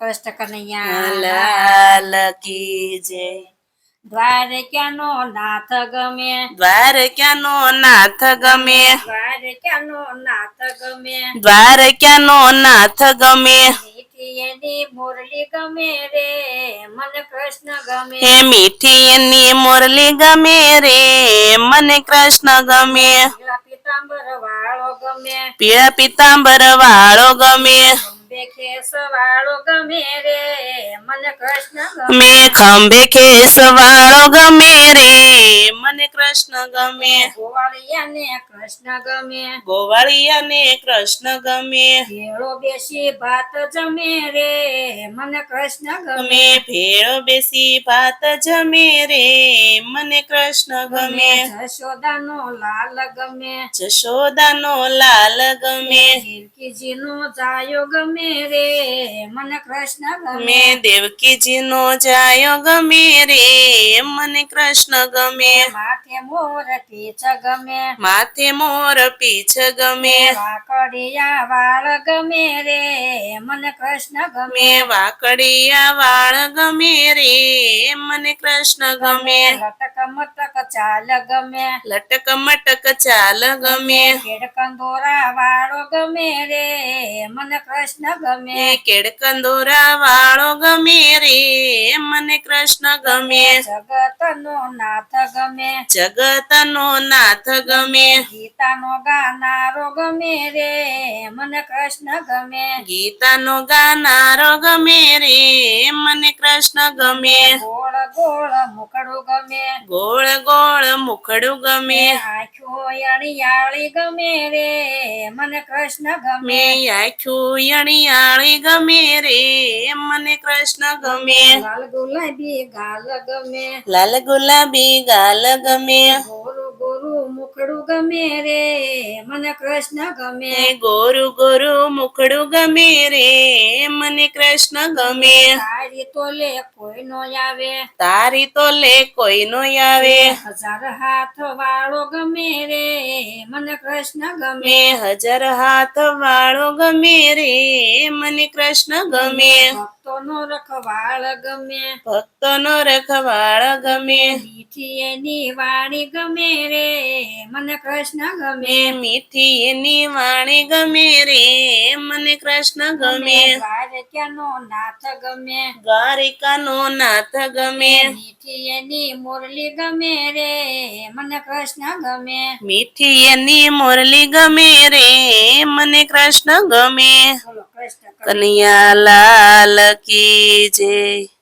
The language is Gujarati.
કૃષ્ણ કનૈયા લાલ કી જય દ્વારકાનો નાથ ગમે દ્વારકાનો નાથ ગમે દ્વારકાનો નાથ ગમે દ્વારકાનો નાથ ગમે મીઠી એની મુરલી ગમે રે મને કૃષ્ણ ગમે હે મીઠી એની મુરલી ગમે રે મને કૃષ્ણ ગમે પીળા પીતાંબર વાળો ગમે પીળા પિતાંબર વાળો ગમે અંબે ખેસ વાળો ગમે રે મને કૃષ્ણ ગમે. ખંભે ખેસ વાળો ગમે રે મને કૃષ્ણ ગમે. ગોવાળિયાને કૃષ્ણ ગમે. ગોવાળિયાને કૃષ્ણ ગમે. ભેળો બેસી ભાત જમે રે. મને કૃષ્ણ ગમે. ભેળો બેસી ભાત જમે રે. મને કૃષ્ણ ગમે. જશોદાનો લાલ ગમે. જશોદાનો લાલ ગમે. દેવકીજીનો જાયો ગમે રે. મને કૃષ્ણ ગમે દેવકીજીનો જાયો ગમે રે. મને કૃષ્ણ ગમે. માથે મોર પીછ ગમે. માથે મોર પીછ ગમે. વાકડિયા વાળ ગમે રે મને કૃષ્ણ ગમે. મે વાકડિયા વાળ ગમે રે મને કૃષ્ણ ગમે. લટક મટક ચાલ ગમે. લટક મટક ચાલ ગમે. કેડ કંદોરા વાળો ગમે રે મને કૃષ્ણ ગમે. એ કેડકંદોરા વાળો ગમે રે મને કૃષ્ણ ગમે. જગતનો નાથ ગમે. જગતનો નાથ ગમે. ગીતાનો ગાનારો ગમે રે. મને કૃષ્ણ ગમે. ગીતાનો ગાનારો ગમે રે. મને કૃષ્ણ ગમે. ગોળ ગોળ મુખડું ગમે. ગોળ ગોળ મુખડું ગમે. આંખો અળિયાળી ગમે રે મને કૃષ્ણ ગમે. યણિયાળી ગમે રે મને કૃષ્ણ ગમે. લાલ ગુલાબી ગાલ ગમે. લાલ ગુલાબી ગાલ ગમે. મુખડું ગમે રે મને કૃષ્ણ ગમે. ગોરુ ગોરુ મુખડું ગમે રે મને કૃષ્ણ ગમે. તારી તોલે કોઈ નો આવે. તારી તો લે કોઈ નો આવે હજાર હાથ વાળો ગમે રે મને કૃષ્ણ ગમે. હજાર હાથ વાળો ગમે રે મને કૃષ્ણ ગમે. ભક્તો નો રખવાળ ગમે. ભક્તોનો રખવાળ ગમે. મીઠી એની વાણી ગમે રે મને કૃષ્ણ ગમે. મીઠી એની વાણી ગમે રે મને કૃષ્ણ ગમે. દ્વારકાનો નાથ ગમે. દ્વારિકાનો નાથ ગમે. મીઠી એની મુરલી ગમે રે મને કૃષ્ણ ગમે. મીઠી એની મુરલી ગમે રે મને કૃષ્ણ ગમે. કનૈયા લાલ કી જય.